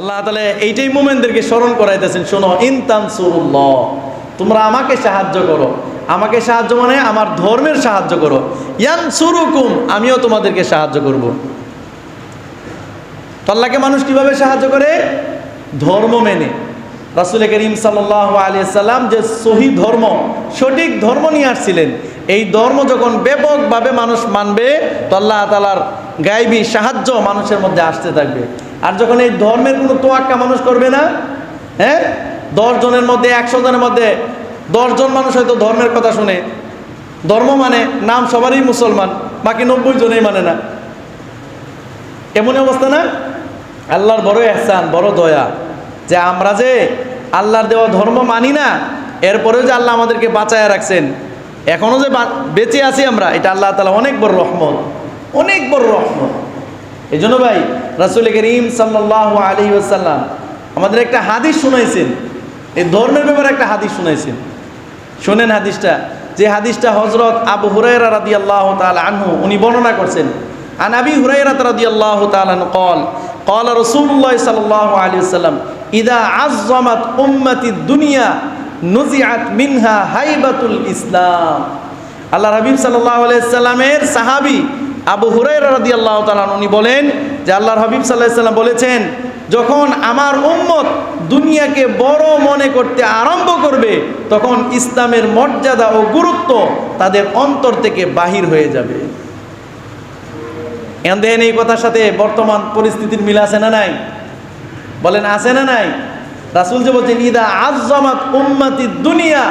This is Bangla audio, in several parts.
আল্লাহ তাহলে এইটাই মোমেনদেরকে স্মরণ করাইতেছেন, শোনো ইনতান সুরুল্লাহ তোমরা আমাকে সাহায্য করো। আমাকে সাহায্য মানে আমার ধর্মের সাহায্য করো। ইয়ান সুরুকুম আমিও তোমাদেরকে সাহায্য করব। তো আল্লাহকে মানুষ কীভাবে সাহায্য করে? ধর্ম মেনে। রাসুল করিম সাল্লাহ সাল্লাম যে সহি ধর্ম, সঠিক ধর্ম নিয়ে আসছিলেন, এই ধর্ম যখন ব্যাপকভাবে মানুষ মানবে, তো আল্লাহ তালার গাইবী সাহায্য মানুষের মধ্যে আসতে থাকবে। আর যখন এই ধর্মের কোনো তোয়াক্কা মানুষ করবে না হ্যাঁ? জনের মধ্যে, একশো জনের মধ্যে দশজন মানুষ হয়তো ধর্মের কথা শুনে। ধর্ম মানে নাম সবারই মুসলমান, বাকি নব্বই জনেই মানে না। এমনই অবস্থা না? আল্লাহর বড় এহসান, বড় দয়া। যে আমরা যে আল্লাহর দেওয়া ধর্ম মানি না, এরপরেও যে আল্লাহ আমাদেরকে বাঁচায় রাখছেন এখনও যে বেঁচে আছি আমরা, এটা আল্লাহ তালা অনেক বড় রহমত, অনেক বড় রহমত। এই জন্য ভাই, রাসুল করিম সাল্লাহ আলী আসাল্লাম আমাদের একটা হাদিস শুনাইছেন। এই ধর্মের ব্যাপারে একটা হাদিস শুনাইছেন। শোনেন হাদিসটা। যে হাদিসটা হজরত আবু হুরাইরা রাদি আল্লাহ আনহু, উনি বর্ণনা করছেন। আন আবি হুরাইরা রাদি আল্লাহ কল কল রসুল্লাহ সাল্লাহ আলী সাল্লাম ইদা আজমাত উম্মতি দুনিয়া নজিআত মিনহা হাইবাতুল ইসলাম। আল্লাহ হাবিব সাল্লাহ আলাইসাল্লামের সাহাবি আবু হুরাইরা রাদি আল্লাহ উনি বলেন যে আল্লাহর হাবিব সাল্লাহ বলেছেন, যখন আমার উম্মত দুনিয়াকে বড় মনে করতে আরম্ভ করবে, তখন ইসলামের মর্যাদা ও গুরুত্ব তাদের অন্তর থেকে বাহির হয়ে যাবে। দেন এই কথার সাথে বর্তমান পরিস্থিতির মিল আছে না নাই? বলেন, আছে না নাই? রাসুল যে বলছেন, ইদা আজমাত উম্মাতি দুনিয়া।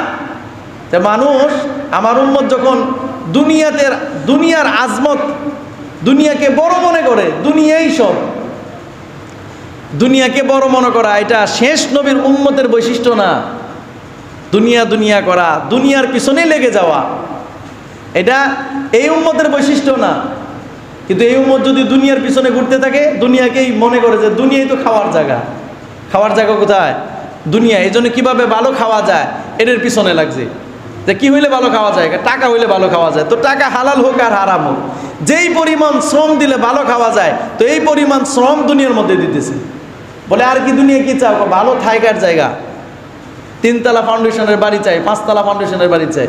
মানুষ, আমার উম্মত যখন দুনিয়াতে দুনিয়ার আজমত দুনিয়াকে বড় মনে করে, দুনিয়াই সব। দুনিয়াকে বড় মনে করা, এটা শেষ নবীর উম্মতের বৈশিষ্ট্য না। দুনিয়া দুনিয়া করা, দুনিয়ার পিছনে লেগে যাওয়া। এটা এই উম্মতের বৈশিষ্ট্য না। কিন্তু এই উম্মত যদি দুনিয়ার পিছনে ঘুরতে থাকে, দুনিয়াকেই মনে করে যে দুনিয়াই তো খাওয়ার জায়গা। খাওয়ার জায়গা কোথায়? দুনিয়া এই জন্য কীভাবে ভালো খাওয়া যায়? এদের পিছনে লাগছে। যে কি হইলে ভালো খাওয়া যায়? টাকা হইলে ভালো খাওয়া যায়। তো টাকা হালাল হোক আর হারাম হোক। যেই পরিমাণ শ্রম দিলে ভালো খাওয়া যায়, তো এই পরিমাণ শ্রম দুনিয়ার মধ্যে দিতেছে। বলে, আর কি দুনিয়া কি চাও? ভালো থাইকার জায়গা। তিনতলা ফাউন্ডেশনের বাড়ি চাই, পাঁচতলা ফাউন্ডেশনের বাড়ি চাই।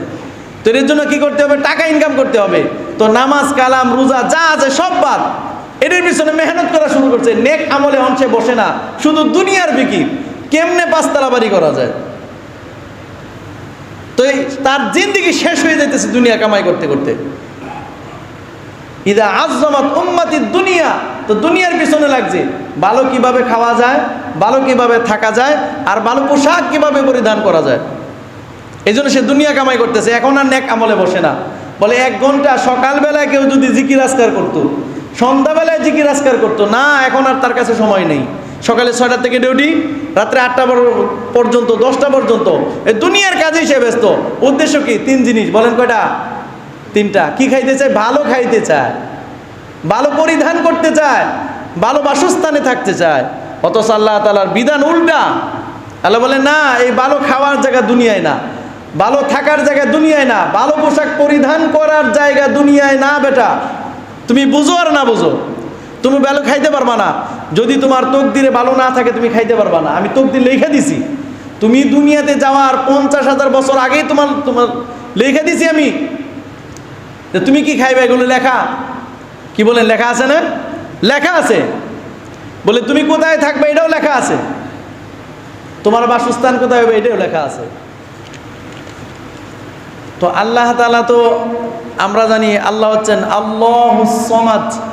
তো এর জন্য কি করতে হবে? টাকা ইনকাম করতে হবে। তো নামাজ, কালাম, রোজা, যা আছে সব বাদ। এদের পিছনে মেহনত করা শুরু করছে। নেক আমলে অংশে বসে না। শুধু দুনিয়ার বিকির। কেমনে পাঁচতলা বাড়ি করা যায়? তো তার জিন্দিগি শেষ হয়ে যাইতেছে দুনিয়া কামাই করতে করতে। ইদা আজমাত উম্মাতি দুনিয়া, তো দুনিয়ার পিছনে লাগছে ভালো কীভাবে খাওয়া যায়, ভালো কীভাবে থাকা যায়, আর ভালো পোশাক কীভাবে পরিধান করা যায়। এই জন্য সে দুনিয়া কামাই করতেছে, এখন আর নেক আমলে বসে না। বলে এক ঘণ্টা সকালবেলায় কেউ যদি জিকির আজকার করতো, সন্ধ্যাবেলায় জিকির আজকার করতো, না, এখন আর তার কাছে সময় নেই। সকালে ছয়টা থেকে ডিউটি রাত্রে আটটা পর- পর্যন্ত, দশটা পর্যন্ত। এই দুনিয়ার কাজেই সে ব্যস্ত। উদ্দেশ্য কি? তিন জিনিস। বলেন কয়টা? তিনটা। কি খাইতে চায়? ভালো খাইতে চায়। ভালো পরিধান করতে চায়। ভালো বাসস্থানে থাকতে চায়। অথচ আল্লাহ তালার বিধান উল্টা। আল্লাহ বলে না, এই ভালো খাওয়ার জায়গা দুনিয়ায় না। ভালো থাকার জায়গা দুনিয়ায় না। ভালো পোশাক পরিধান করার জায়গা দুনিয়ায় না, বেটা। তুমি বুঝো আর না বুঝো? তুমি ভালো খাইতে পারবা না। যদি তোমার তকদিরে ভালো না থাকে, তুমি খাইতে পারবা না। আমি তোক তকদির লেখা দিছি। তুমি দুনিয়াতে যাওয়ার পঞ্চাশ হাজার বছর আগেই তোমার তোমার লেখা দিছি আমি। তুমি কি খাইবে এগুলো লেখা? কি বলেন লেখা আছে না? লেখা আছে। বলে, তুমি কোথায় থাকবে? এটাও লেখা আছে। তোমার বাসস্থান কোথায় হবে? এটাও লেখা আছে। তো আল্লাহ তালা তো, আমরা জানি আল্লাহ হচ্ছেন আল্লাহ সমাজ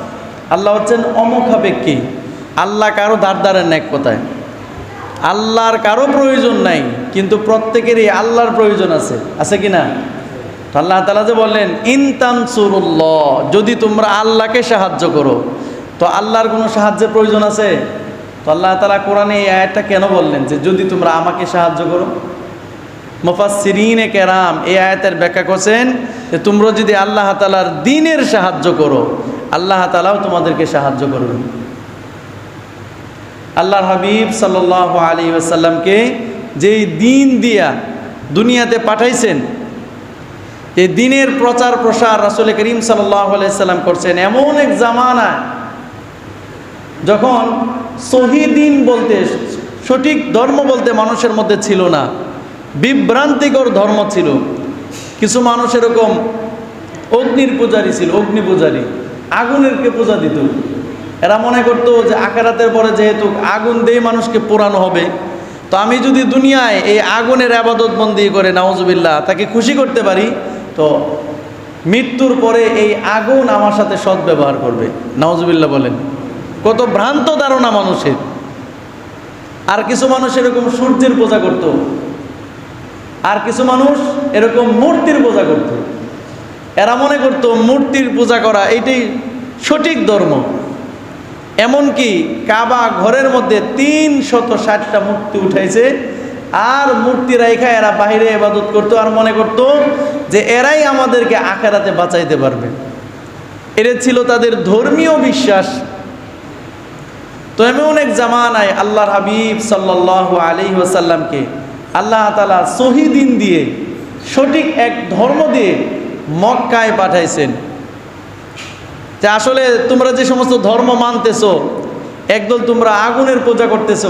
আল্লাহ হচ্ছেন অমুখাপেক্ষী আল্লাহ কারও দাঁড় দাঁড়ের এক কথায়? আল্লাহর কারও প্রয়োজন নাই, কিন্তু প্রত্যেকেরই আল্লাহর প্রয়োজন আছে। আছে কি না? আল্লাহ তালা যে বললেন ইনতানসুরুল্লাহ যদি তোমরা আল্লাহকে সাহায্য করো, তো আল্লাহর কোনো সাহায্যের প্রয়োজন আছে? তো আল্লাহ তালা কোরআনে এই আয়াতটা কেন বললেন যে যদি তোমরা আমাকে সাহায্য করো? মুফাসসিরিনে কেরাম এই আয়াতের ব্যাখ্যা করছেন যে তোমরা যদি আল্লাহ তালার দিনের সাহায্য করো আল্লাহ তালাও তোমাদেরকে সাহায্য করবেন আল্লাহর হাবিব সাল্লাহ আলী আসাল্লামকে যেই দিন দিয়া দুনিয়াতে পাঠাইছেন, এই দিনের প্রচার প্রসার রাসুল করিম আলাইসাল্লাম করছেন এমন এক জামানা যখন সহিদিন বলতে, সঠিক ধর্ম বলতে মানুষের মধ্যে ছিল না, বিভ্রান্তিকর ধর্ম ছিল। কিছু মানুষ এরকম অগ্নির পূজারী ছিল, অগ্নি পূজারী। আগুনেরকে পূজা দিত। এরা মনে করতো যে আকারাতের পরে যেহেতু আগুন দিয়ে মানুষকে পোড়ানো হবে, তো আমি যদি দুনিয়ায় এই আগুনের আবাদত বন্দি করে নাওজুবিল্লাহ তাকে খুশি করতে পারি, তো মৃত্যুর পরে এই আগুন আমার সাথে সৎ ব্যবহার করবে। নাওজুবিল্লাহ বলেন, কত ভ্রান্ত ধারণা মানুষের। আর কিছু মানুষ এরকম সূর্যের পূজা করত, আর কিছু মানুষ এরকম মূর্তির পূজা করত। এরা মনে করতো মূর্তির পূজা করা এইটাই সঠিক ধর্ম। এমনকি কাবা ঘরের মধ্যে তিন শত ষাটটা মূর্তি উঠাইছে আর মূর্তি রাইখা এরা বাইরে এবাদত করতো আর মনে করতো যে এরাই আমাদেরকে আখেরাতে বাঁচাইতে পারবে। এটা ছিল তাদের ধর্মীয় বিশ্বাস। তো এমন এক জামানায় আল্লাহ হাবিব সাল্লাহ আলী ওসাল্লামকে আল্লাহ তালা সহিদিন দিয়ে সঠিক এক ধর্ম দিয়ে মক্কায় পাঠাইছেন। যে আসলে তোমরা যে সমস্ত ধর্ম মানতেছো, একদল তোমরা আগুনের পূজা করতেছ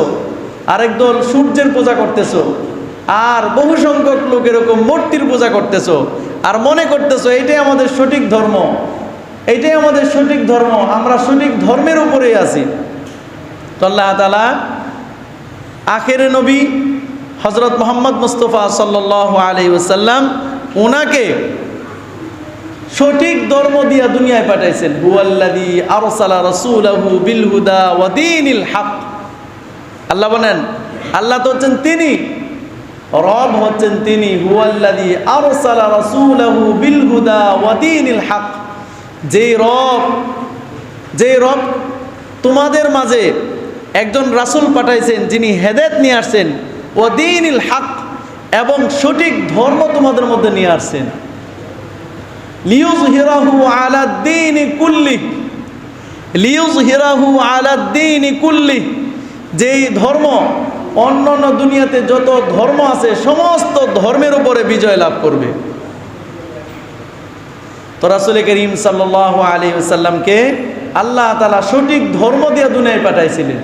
আরেক দল সূর্যের পূজা করতেছ, আর বহু সংখ্যক লোক এরকম মূর্তির পূজা করতেছ, আর মনে করতেছো এইটাই আমাদের সঠিক ধর্ম, এইটাই আমাদের সঠিক ধর্ম, আমরা সঠিক ধর্মের উপরেই আছি। তো আল্লাহ তালা আখের নবী হজরত মোহাম্মদ মুস্তফা সাল্লাহ আলি ওসাল্লাম ওনাকে সঠিক ধর্ম দিয়া দুনিয়ায় পাঠাইছেন। হুয়াল্লাদি আরসালা রাসূলাহু বিল হুদা ওয়া দীনিল হক। আল্লাহ বলেন, আল্লাহ তো হচ্ছেন তিনি, রব হচ্ছেন তিনি হুয়াল্লাদি আরসালা রাসূলাহু বিল হুদা ওয়া দীনিল হক। যেই রব যেই রব তোমাদের মাঝে একজন রাসূল পাঠাইছেন, যিনি হেদায়েত নিয়ে আসছেন ও দীনিল হক, এবং সঠিক ধর্ম তোমাদের মধ্যে নিয়ে আসছেন। দ্বীনি কুল্লি কুল্লি। যেই ধর্ম অন্য অন্য দুনিয়াতে যত ধর্ম আছে, সমস্ত ধর্মের উপরে বিজয় লাভ করবে। তো রাসুল করিম সাল্লাহ আলী সাল্লামকে আল্লাহ তালা সঠিক ধর্ম দিয়ে দুনিয়ায় পাঠাইছিলেন।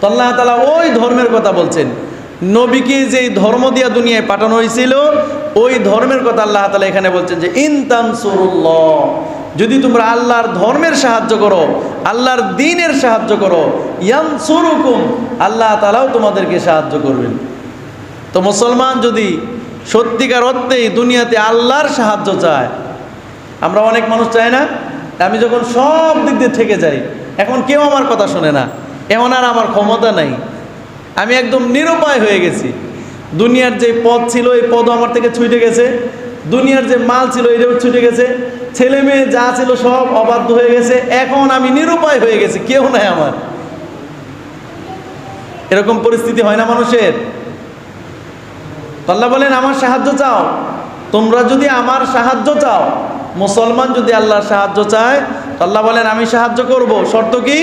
তো আল্লাহ তালা ওই ধর্মের কথা বলছেন। নবীকে যেই ধর্ম দিয়া দুনিয়ায় পাঠানো হয়েছিল, ওই ধর্মের কথা আল্লাহ তালা এখানে বলছেন যে ইনতানসুরুল্লাহ যদি তোমরা আল্লাহর ধর্মের সাহায্য করো, আল্লাহর দিনের সাহায্য করো, ইয়ানসুরুকুম আল্লাহ তালাও তোমাদেরকে সাহায্য করবেন। তো মুসলমান যদি সত্যিকার অর্থেই দুনিয়াতে আল্লাহর সাহায্য চায়, আমরা অনেক মানুষ চাই না? আমি যখন সব দিক দিয়ে থেকে যাই, এখন কেউ আমার কথা শোনে না এমন আর আমার ক্ষমতা নাই। আমি একদম নিরুপায় হয়ে গেছি। দুনিয়ার যে পদ ছিল, এই পদও আমার থেকে ছুটে গেছে। দুনিয়ার যে মাল ছিল, এটাও ছুটে গেছে। ছেলে মেয়ে যা ছিল সব অবাধ্য হয়ে গেছে। এখন আমি নিরুপায় হয়ে গেছি, কেউ নাই আমার। এরকম পরিস্থিতি হয় না মানুষের। আল্লাহ বলেন, আমার সাহায্য চাও। তোমরা যদি আমার সাহায্য চাও, মুসলমান যদি আল্লাহর সাহায্য চায় আল্লাহ বলেন, আমি সাহায্য করব। শর্ত কি?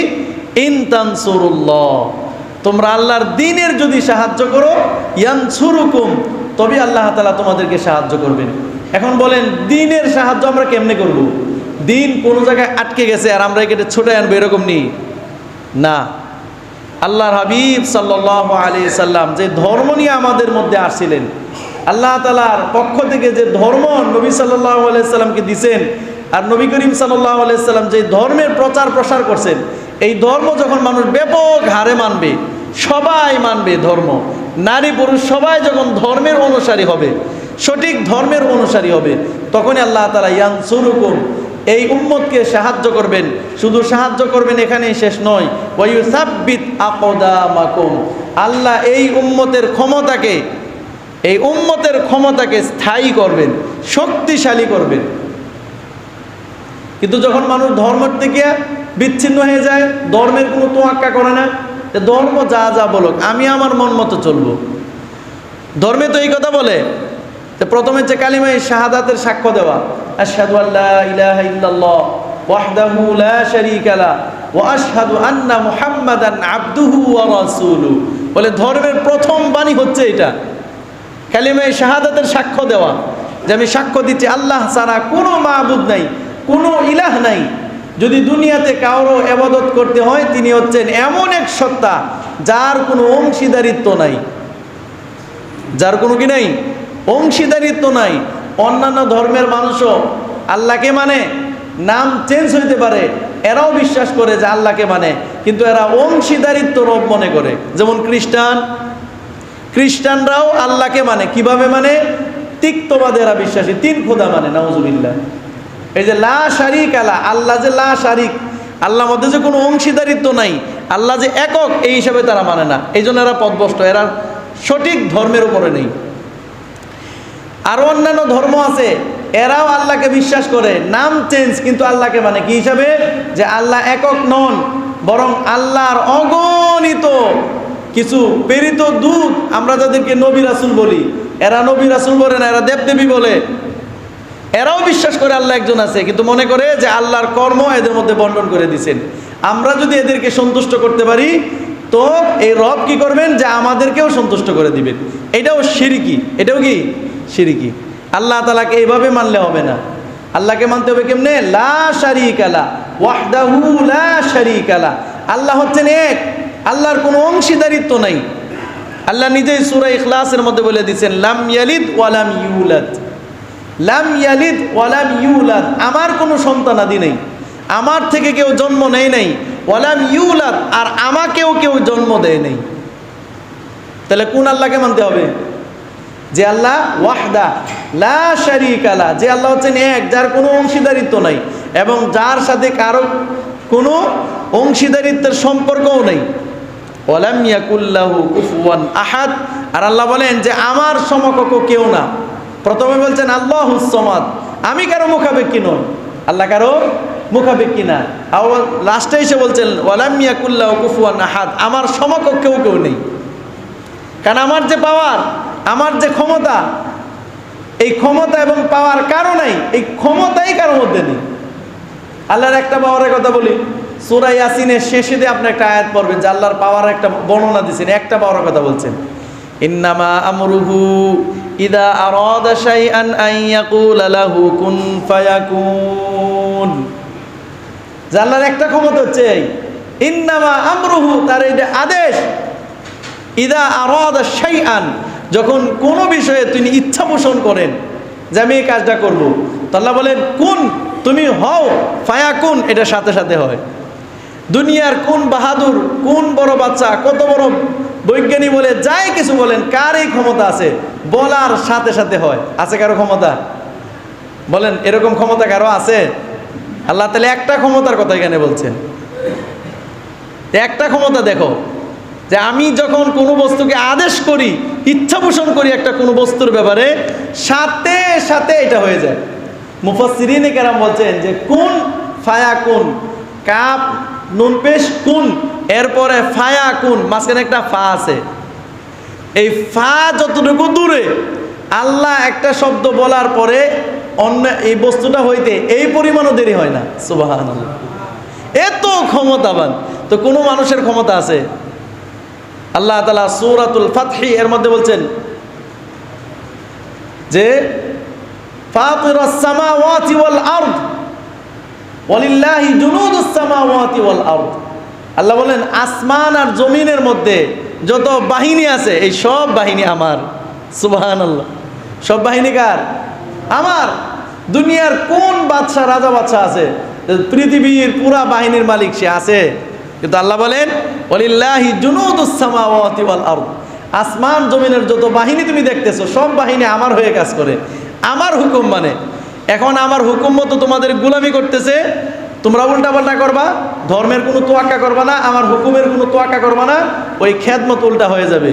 ইনতানসুরুল্লাহ তোমরা আল্লাহর দিনের যদি সাহায্য করো, ইয়ানসুরুকুম তবে আল্লাহ তালা তোমাদেরকে সাহায্য করবেন। এখন বলেন, দিনের সাহায্য আমরা কেমনে করব। দিন কোনো জায়গায় আটকে গেছে আর আমরা একে ছোটে আনব এরকম নেই। না। আল্লাহর হাবিব সাল্লাহ আলী সাল্লাম যে ধর্ম নিয়ে আমাদের মধ্যে আসছিলেন, আল্লাহ তালার পক্ষ থেকে যে ধর্ম নবী সাল্লাহ আলাইসাল্লামকে দিছেন, আর নবী করিম সাল্লাহ আলাইসাল্লাম যে ধর্মের প্রচার প্রসার করছেন, এই ধর্ম যখন মানুষ ব্যাপক হারে মানবে সবাই মানবে ধর্ম। নারী পুরুষ সবাই যখন ধর্মের অনুসারী হবে, সঠিক ধর্মের অনুসারী হবে, তখনই আল্লাহ তালা ইয়ানসুরুকুম, এই উম্মতকে সাহায্য করবেন। শুধু সাহায্য করবেন এখানেই শেষ নয়। ওয়ুসাব্বিত আকদামাকুম, আল্লাহ এই উম্মতের ক্ষমতাকে, এই উম্মতের ক্ষমতাকে স্থায়ী করবেন, শক্তিশালী করবেন। কিন্তু যখন মানুষ ধর্মের থেকে বিচ্ছিন্ন হয়ে যায়, ধর্মের কোনো তোয়াক্কা করে না। ধর্ম যা যা বলুক, আমি আমার মন মতো চলবো। ধর্মে তো এই কথা বলে যে প্রথমে যে কালিমায় শাহাদাতের সাক্ষ্য দেওয়া, আশহাদু আল্লাহ ইলাহা ইল্লাল্লাহ ওয়াহদাহু লা শারীকা লা ওয়া আশহাদু আন্না মুহাম্মাদান আবদুহু ওয়া রাসূলুহু বলে ধর্মের প্রথম বাণী হচ্ছে এটা। কালিমায় শাহাদাতের সাক্ষ্য দেওয়া যে আমি সাক্ষ্য দিচ্ছি, আল্লাহ ছাড়া কোনো মাহবুদ নাই, কোনো ইলাহ নাই। যদি দুনিয়াতে কারও এবাদত করতে হয়, তিনি হচ্ছেন এমন এক সত্তা যার কোনো অংশীদারিত্ব নাই। যার কোনো কি নাই? অংশীদারিত্ব নাই। অন্যান্য ধর্মের মানুষও আল্লাহকে মানে নাম চেঞ্জ হইতে পারে, এরাও বিশ্বাস করে যে আল্লাহকে মানে কিন্তু এরা অংশীদারিত্ব রব মনে করে। যেমন খ্রিস্টান, খ্রিস্টানরাও আল্লাহকে মানে। কীভাবে মানে? তিক্তবাদে এরা বিশ্বাসী। তিন খোদা মানে নাউজুবিল্লাহ। এই যে লা শারিক আলা, আল্লাহ যে লা শারিক আল্লাহ মধ্যে যে কোনো অংশীদারিত্ব নাই, আল্লাহ যে একক, এই হিসাবে তারা মানে না। এই জন্য এরা পদভষ্ট এরা সঠিক ধর্মের উপরে নেই। আরও অন্যান্য ধর্ম আছে, এরাও আল্লাহকে বিশ্বাস করে, নাম চেঞ্জ, কিন্তু আল্লাহকে মানে কি হিসাবে? যে আল্লাহ একক নন, বরং আল্লাহর অগণিত কিছু প্রেরিত দূত, আমরা যাদেরকে নবী রাসুল বলি। এরা নবী রাসুল বলে না, এরা দেবদেবী বলে। এরাও বিশ্বাস করে আল্লাহ একজন আছে, কিন্তু মনে করে যে আল্লাহর কর্ম এদের মধ্যে বন্টন করে দিছেন। আমরা যদি এদেরকে সন্তুষ্ট করতে পারি, তো এই রব কি করবেন? যে আমাদেরকেও সন্তুষ্ট করে দিবেন। এটাও সিরিকি। এটাও কি? সিরিকি। আল্লাহ তালাকে এইভাবে মানলে হবে না। আল্লাহকে মানতে হবে কেমনে? লা লা আল্লাহ হচ্ছেন এক। আল্লাহর কোনো অংশীদারিত্ব নাই। আল্লাহ নিজেই সূরা ইখলাসের মধ্যে বলে দিচ্ছেন লাম ইয়ালিদ ওয়ালাম ইউলাদ। লাম ইয়ালিদ ওয়ালাম ইউলাদ। আমার কোনো সন্তানাদি নেই। আমার থেকে কেউ জন্ম নেয় নাই। ওয়ালাম ইউলাদ, আর আমাকেও কেউ জন্ম দেয় নেই। তাহলে কোন আল্লাহকে মানতে হবে? যে আল্লাহ ওয়াহদা, লা শারিক যে আল্লাহ হচ্ছেন এক, যার কোনো অংশীদারিত্ব নাই, এবং যার সাথে কারও কোনো অংশীদারিত্বের সম্পর্কও নেই। ওয়ালাম ইয়াকুল্লাহু কুফুয়ান আহাদ। আর আল্লাহ বলেন যে আমার সমকক্ষ কেউ না। প্রথমে বলছেন, আল্লাহ সমাদ। আমি কারও মুখাপেক্ষি নই। আল্লাহ কারও মুখাপেক্ষি না। আবার লাস্টে এসে বলছেন, ওয়ালাম ইয়াকুল্লাহ কুফুয়ান আহাদ। আমার সমকক্ষেও কেউ নেই। কারণ আমার যে পাওয়ার, আমার যে ক্ষমতা, এই ক্ষমতা এবং পাওয়ার কারণেই এই ক্ষমতাই কারোর মধ্যে নেই। আল্লাহর একটা পাওয়ারের কথা বলি। সুরা ইয়াসিনের শেষে দিয়ে আপনি একটা আয়াত পড়বেন যে আল্লাহর পাওয়ার একটা বর্ণনা দিচ্ছেন, একটা পাওয়ারের কথা বলছেন। ইন্নামা আমরুহু ইদা আরাদা শাইআন আন ইয়াকুলা লাহু কুন ফায়াকুন। যে আল্লাহর একটা ক্ষমতা হচ্ছে ইন্নামা আমরুহু, তার যে আদেশ, ইদা আরাদা শাইআন, যখন কোনো বিষয়ে তিনি ইচ্ছা পোষণ করেন যে আমি এই কাজটা করব, তো আল্লাহ বলেন, কোন, তুমি হও, ফায়াকুন, এটা সাথে সাথে হয়। দুনিয়ার কোন বাহাদুর, কোন বড় বাচ্চা, কত বড় বৈজ্ঞানিক বলে, যাই কিছু বলেন কার এই ক্ষমতা আছে। বলার সাথে সাথে হয়। আছে কারও ক্ষমতা? বলেন, এরকম ক্ষমতা কারও আছে? আল্লাহ তাহলে একটা ক্ষমতার কথা এখানে বলছেন। একটা ক্ষমতা দেখো, যে আমি যখন কোনো বস্তুকে আদেশ করি ইচ্ছা পোষণ করি একটা কোনো বস্তুর ব্যাপারে, সাথে সাথে এটা হয়ে যায়। মুফাসিরিনে কেরাম বলছেন যে, কোন ফায়া কোন কাপ নুন পেশ কুন? এরপরে ফায়া কুন? মাঝখানে একটা ফা আছে। এই ফা যতটুকু দূরে, আল্লাহ একটা শব্দ বলার পরে অন্য এই বস্তুটা হইতে এই পরিমাণও দেরি হয় না। সুবাহান এত ক্ষমতাবান। তো কোনো মানুষের ক্ষমতা আছে? আল্লাহ তালা সৌরাতুল ফাতহি এর মধ্যে বলছেন যে, ফাতিরাস সামাওয়াতি ওয়াল আরদ। ওয়ালিল্লাহি জুনুদুস সামাওয়াতি ওয়াল আরদ। আল্লাহ বলেন, আসমান আর জমিনের মধ্যে যত বাহিনী আছে, এই সব বাহিনী আমার। সুবহানাল্লাহ। সব বাহিনী কার? আমার। দুনিয়ার কোন বাদশা রাজা বাদশা আছে? পৃথিবীর পুরা বাহিনীর মালিক সে আছে। কিন্তু আল্লাহ বলেন ওলিল্লাহি জুনুদুস সামাওয়াতি ওয়াল আরদ। আসমান, জমিনের যত বাহিনী তুমি দেখতেছো, সব বাহিনী আমার হয়ে কাজ করে। আমার হুকুম মানে এখন আমার হুকুম মতো তোমাদের গুলামি করতেছে, তোমরা উল্টাপাল্টা করবা, ধর্মের কোনো তোয়াক্কা করবা না, আমার হুকুমের কোনো তোয়াক্কা করবা না, ওই খেদমত উল্টা হয়ে যাবে।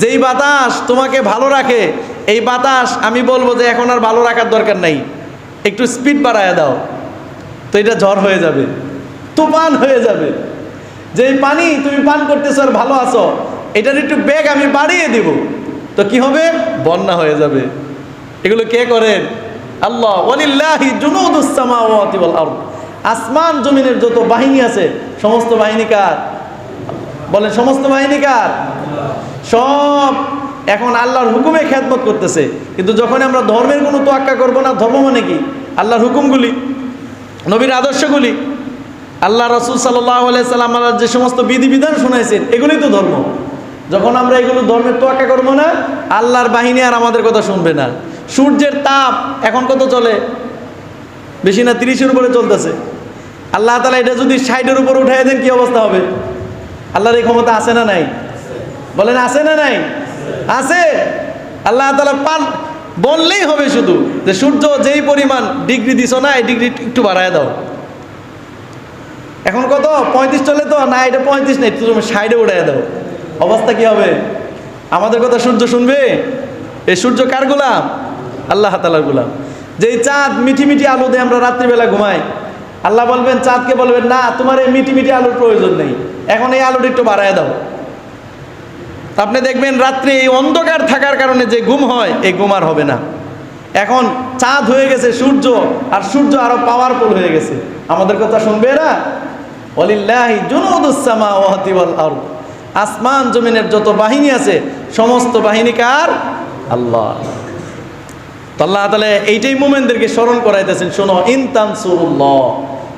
যেই বাতাস তোমাকে ভালো রাখে, এই বাতাস আমি বলব যে এখন আর ভালো রাখার দরকার নাই, একটু স্পিড বাড়ায় দাও, তো এটা ঝড় হয়ে যাবে, তুফান হয়ে যাবে। যেই পানি তুমি পান করতেছো আর ভালো আছো, এটার একটু বেগ আমি বাড়িয়ে দিব, তো কি হবে? বন্যা হয়ে যাবে। এগুলো কে করেন আল্লাহ, ওয়ালিল্লাহি জুনুদুস সামাওয়াতি ওয়াল আরদ। আসমান জমিনের যত বাহিনী আছে, সমস্ত বাহিনী কার? বলেন, সমস্ত বাহিনী কার? সব এখন আল্লাহর হুকুমে খেদমত করতেছে। কিন্তু যখন আমরা ধর্মের কোনো তোয়াক্কা করব না, ধর্ম মানে কি? আল্লাহর হুকুমগুলি, নবীর আদর্শগুলি। আল্লাহ রসুল সাল্লাহ সাল্লাম যে সমস্ত বিধিবিধান শোনাইছেন, এগুলোই তো ধর্ম। যখন আমরা এগুলো ধর্মের তোয়াক্কা করব না, আল্লাহর বাহিনী আর আমাদের কথা শুনবে না। সূর্যের তাপ এখন কত চলে? বেশি না তিরিশের উপরে চলতেছে। আল্লাহ তালা এটা যদি ষাটের উপরে উঠাই দেন কি অবস্থা হবে? আল্লাহর এই ক্ষমতা আছে না নাই? বলেন আছে না নাই? আছে। আল্লাহ তালা পাল বললেই হবে শুধু যে সূর্য যেই পরিমাণ ডিগ্রি দিছ না, এই ডিগ্রি একটু বাড়ায় দাও। এখন কত? পঁয়ত্রিশ চলে তো? না, এটা পঁয়ত্রিশ নেই তুমি সাইডে উঠাই দাও। অবস্থা কি হবে? আমাদের কথা সূর্য শুনবে? এই সূর্য কার গোলাম? আল্লাহ তালার গোলাম। যেই চাঁদ মিঠি মিঠি আলু দিয়ে, আমরা রাত্রিবেলা ঘুমাই। আল্লাহ বলবেন, চাঁদকে বলবেন, না, তোমার এই মিঠি মিঠি আলুর প্রয়োজন নেই। এখন এই আলুটা একটু বাড়ায় দাও। আপনি দেখবেন, রাত্রে এই অন্ধকার থাকার কারণে যে ঘুম হয়, এই ঘুম আর হবে না। এখন চাঁদ হয়ে গেছে, সূর্য, আর সূর্য আরও পাওয়ারফুল হয়ে গেছে। আমাদের কথা শুনবে না অলিল্লাহি জুনুদুসামা ওয়াতি ওয়াল আরদ। আসমান জমিনের যত বাহিনী আছে, সমস্ত বাহিনী কার? আল্লাহ। আল্লাহ তাহলে এইটাই মোমেনদেরকে স্মরণ করাইতেছেন, শোনো ইনতানসুরুল্লাহ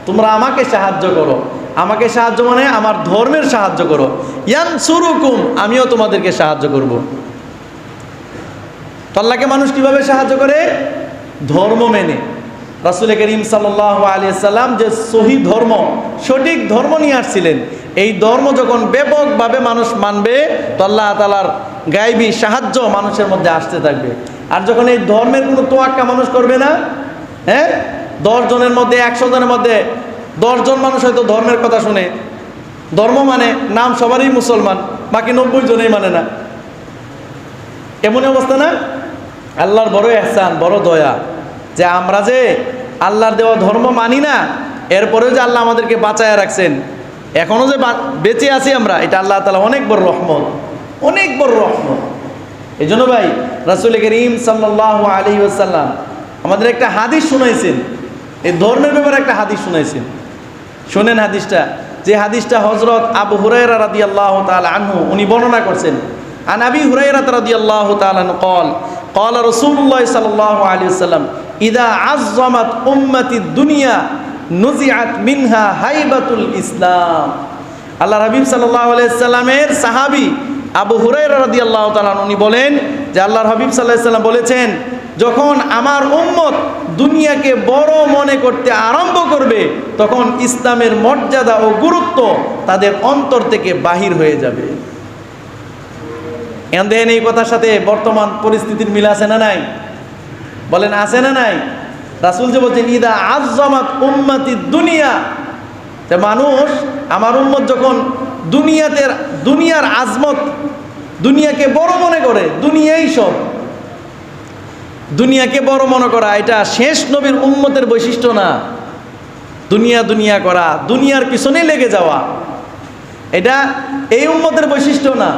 তোমরা আমাকে সাহায্য করো। আমাকে সাহায্য মানে আমার ধর্মের সাহায্য করো। ইয়ান সুরুকুম আমিও তোমাদেরকে সাহায্য করব। তল্লাকে মানুষ কীভাবে সাহায্য করে? ধর্ম মেনে। রাসুল করিম সাল্লাহ আলী সাল্লাম যে সহি ধর্ম, সঠিক ধর্ম নিয়ে আসছিলেন, এই ধর্ম যখন ব্যাপকভাবে মানুষ মানবে, তো আল্লাহ তালার গাইবী সাহায্য মানুষের মধ্যে আসতে থাকবে। আর যখন এই ধর্মের কোনো তোয়াক্কা মানুষ করবে না হ্যাঁ? দশ জনের মধ্যে, একশো জনের মধ্যে দশজন মানুষ হয়তো ধর্মের কথা শুনে। ধর্ম মানে নাম সবারই মুসলমান, বাকি নব্বই জনেই মানে না। এমনই অবস্থা না? আল্লাহর বড় এহসান, বড় দয়া। যে আমরা যে আল্লাহর দেওয়া ধর্ম মানি না, এরপরেও যে আল্লাহ আমাদেরকে বাঁচায় রাখছেন এখনও যে বেঁচে আছি আমরা, এটা আল্লাহ তালা অনেক বড় রহমত। অনেক বড় রহমত। এই জন্য ভাই, রাসুল করিম সাল্লাহ আলী ওসাল্লাম আমাদের একটা হাদিস শুনাইছেন। এই ধর্মের ব্যাপারে একটা হাদিস শুনাইছেন। শোনেন হাদিসটা। যে হাদিসটা হজরত আবু হুরাইরা রাদি আল্লাহ আনহু, উনি বর্ণনা করছেন। আন আবি হুরাইরা রাদি আল্লাহ কল কল রসুল্লাহ সাল্লাহ আলী সাল্লাম ইদা আজমাত উম্মতি দুনিয়া নুজিআত মিনহা হাইবাতুল ইসলাম। আল্লাহ হাবিব সাল্লাহ আলাইসাল্লামের সাহাবি আবু হুরাইরা রাদি আল্লাহ তালান উনি বলেন যে আল্লাহর হাবিব সাল্লাহ সাল্লাম বলেছেন, যখন আমার উম্মত দুনিয়াকে বড় মনে করতে আরম্ভ করবে, তখন ইসলামের মর্যাদা ও গুরুত্ব তাদের অন্তর থেকে বাহির হয়ে যাবে। এখন দেখেন এই কথার সাথে বর্তমান পরিস্থিতির মিল আছে না নাই? বলেন, আছে না নাই? রাসুল যে বলছেন, ইদা আজমাত উম্মাতি দুনিয়া। মানুষ, আমার উম্মত যখন দুনিয়াতে, দুনিয়ার আজমত দুনিয়াকে বড় মনে করে, দুনিয়াই সব। দুনিয়াকে বড় মনে করা, এটা শেষ নবীর উম্মতের বৈশিষ্ট্য না। দুনিয়া দুনিয়া করা, দুনিয়ার পিছনে লেগে যাওয়া। এটা এই উম্মতের বৈশিষ্ট্য না।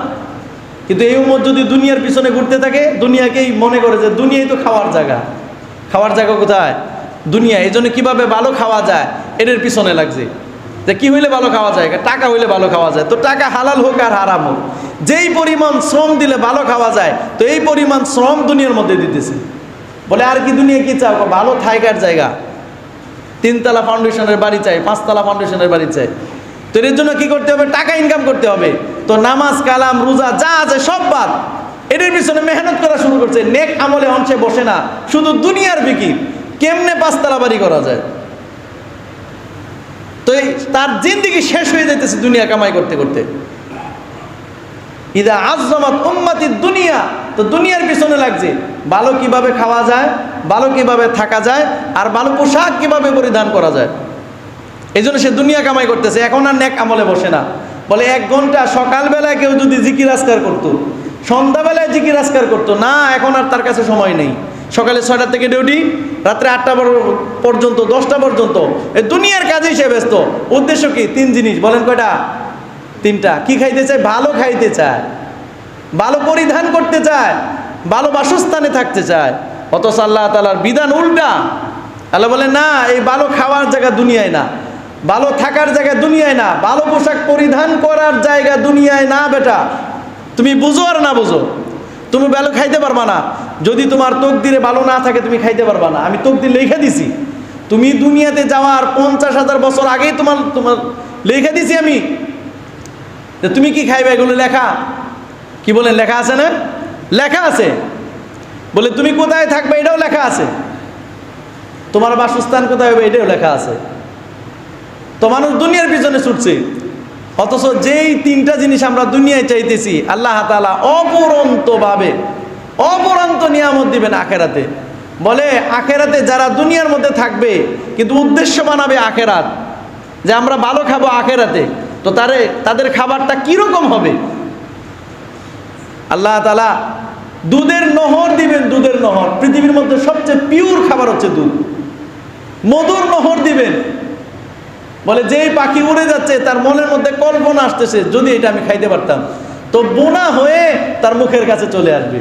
কিন্তু এই উম্মত যদি দুনিয়ার পিছনে ঘুরতে থাকে, দুনিয়াকেই মনে করে যে দুনিয়াই তো খাওয়ার জায়গা। খাওয়ার জায়গা কোথায়? দুনিয়া এই জন্য কীভাবে ভালো খাওয়া যায়, এদের পিছনে লাগছে। যে কী হইলে ভালো খাওয়া যায়, টাকা হইলে ভালো খাওয়া যায়। তো টাকা হালাল হোক আর হারাম হোক। যেই পরিমাণ শ্রম দিলে ভালো খাওয়া যায়, তো এই পরিমাণ শ্রম দুনিয়ার মধ্যে দিতেছে। বলে, আর কি দুনিয়া কি চাও? ভালো থাইকার জায়গা। তিনতলা ফাউন্ডেশনের বাড়ি চাই, পাঁচতলা ফাউন্ডেশনের বাড়ি চাই। তো এর জন্য কি করতে হবে? টাকা ইনকাম করতে হবে। তো নামাজ, কালাম, রোজা, যা আছে সব বাদ। এদের পিছনে মেহনত করা শুরু করছে। নেক আমলে অংশে বসে না। শুধু দুনিয়ার বিকির। কেমনে পাঁচতলা বাড়ি করা যায়? তো তার জিন্দিগি শেষ হয়ে যেতেছে দুনিয়া কামাই করতে করতে। ইদা আজমাত উম্মাতি দুনিয়া। তো দুনিয়ার পিছনে লাগছে। ভালো কীভাবে খাওয়া যায় ভালো কীভাবে থাকা যায়, আর ভালো পোশাক কীভাবে পরিধান করা যায়। এই জন্য সে দুনিয়া কামাই করতেছে। এখন আর নেক আমলে বসে না। বলে, এক ঘণ্টা সকালবেলায় কেউ যদি জিকির আজকার করতো, সন্ধ্যাবেলায় জিকির আজকার করতো, না, এখন আর তার কাছে সময় নেই। সকালে ছয়টা থেকে ডিউটি, রাত্রে আটটা পর্যন্ত, দশটা পর্যন্ত। এই দুনিয়ার কাজেই সে ব্যস্ত। উদ্দেশ্য কি? তিন জিনিস। বলেন কয়টা? তিনটা। কি খাইতে চায়? ভালো খাইতে চায়। ভালো পরিধান করতে চায়। ভালো বাসস্থানে থাকতে চায়। অথচ আল্লাহ তালার বিধান উল্টা। আল্লাহ বলে, না, এই ভালো খাওয়ার জায়গা দুনিয়ায় না। ভালো থাকার জায়গা দুনিয়ায় না। ভালো পোশাক পরিধান করার জায়গা দুনিয়ায় না, বেটা। তুমি বুঝো আর না বুঝো? তুমি ভালো খাইতে পারবা না। যদি তোমার তোক দিলে ভালো না থাকে, তুমি খাইতে পারবা না। আমি তোক দিলে লিখে দিছি। তুমি দুনিয়াতে যাওয়ার পঞ্চাশ হাজার বছর আগেই তোমার তোমার লিখে দিছি আমি। যে তুমি কি খাইবে এগুলো লেখা? কি বলেন, লেখা আছে না? লেখা আছে। বলে, তুমি কোথায় থাকবে? এটাও লেখা আছে। তোমার বাসস্থান কোথায় হবে? এটাও লেখা আছে। তো মানুষ দুনিয়ার পিছনে ছুটছে। অথচ যেই তিনটা জিনিস আমরা দুনিয়ায় চাইতেছি, আল্লাহ তালা অপরন্তভাবে, অপরন্ত নিয়ামত দিবেন আখেরাতে। বলে, আখেরাতে যারা দুনিয়ার মধ্যে থাকবে, কিন্তু উদ্দেশ্য বানাবে আখেরাত। যে আমরা ভালো খাব আখেরাতে। তো তারে, তাদের খাবারটা কীরকম হবে? আল্লাহ তালা দুধের নহর দিবেন, দুধের নহর। পৃথিবীর মধ্যে সবচেয়ে পিওর খাবার হচ্ছে দুধ। মধুর নহর দিবেন। বলে, যেই পাখি উড়ে যাচ্ছে, তার মনের মধ্যে কল্পনা আসতেছে, যদি এটা আমি খাইতে পারতাম। তো বোনা হয়ে তার মুখের কাছে চলে আসবে।